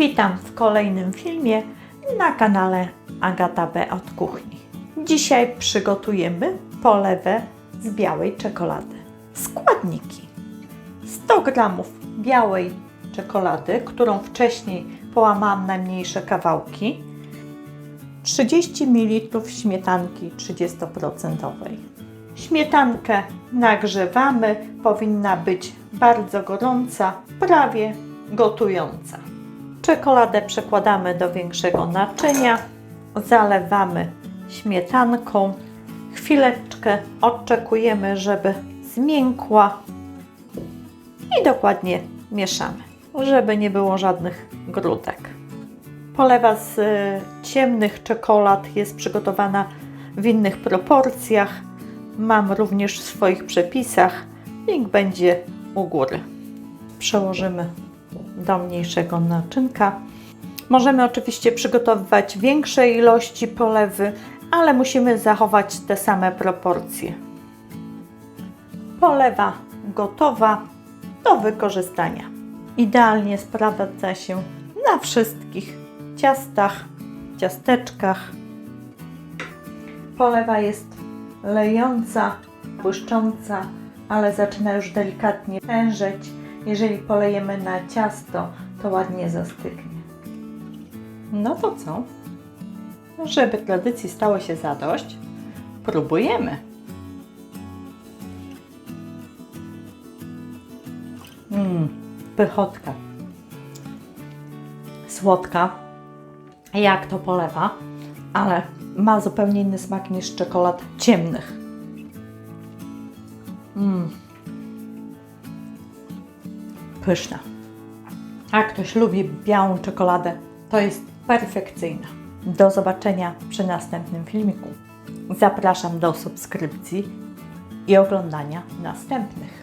Witam w kolejnym filmie na kanale Agata B od kuchni. Dzisiaj przygotujemy polewę z białej czekolady. Składniki: 100 g białej czekolady, którą wcześniej połamałam na mniejsze kawałki, 30 ml śmietanki 30%. Śmietankę nagrzewamy, powinna być bardzo gorąca, prawie gotująca. Czekoladę przekładamy do większego naczynia, zalewamy śmietanką. Chwileczkę odczekujemy, żeby zmiękła i dokładnie mieszamy, żeby nie było żadnych grudek. Polewa z e, ciemnych czekolad jest przygotowana w innych proporcjach. Mam również w swoich przepisach. Link będzie u góry. Przełożymy do mniejszego naczynka. Możemy oczywiście przygotowywać większe ilości polewy, ale musimy zachować te same proporcje. Polewa gotowa do wykorzystania. Idealnie sprawdza się na wszystkich ciastach, ciasteczkach. Polewa jest lejąca, błyszcząca, ale zaczyna już delikatnie tężeć. Jeżeli polejemy na ciasto, to ładnie zastygnie. No to co? Żeby tradycji stało się zadość, próbujemy. Mmm, pychotka. Słodka, jak to polewa, ale ma zupełnie inny smak niż czekolad ciemnych. Mmm. Pyszna. Jak ktoś lubi białą czekoladę, to jest perfekcyjna. Do zobaczenia przy następnym filmiku. Zapraszam do subskrypcji i oglądania następnych.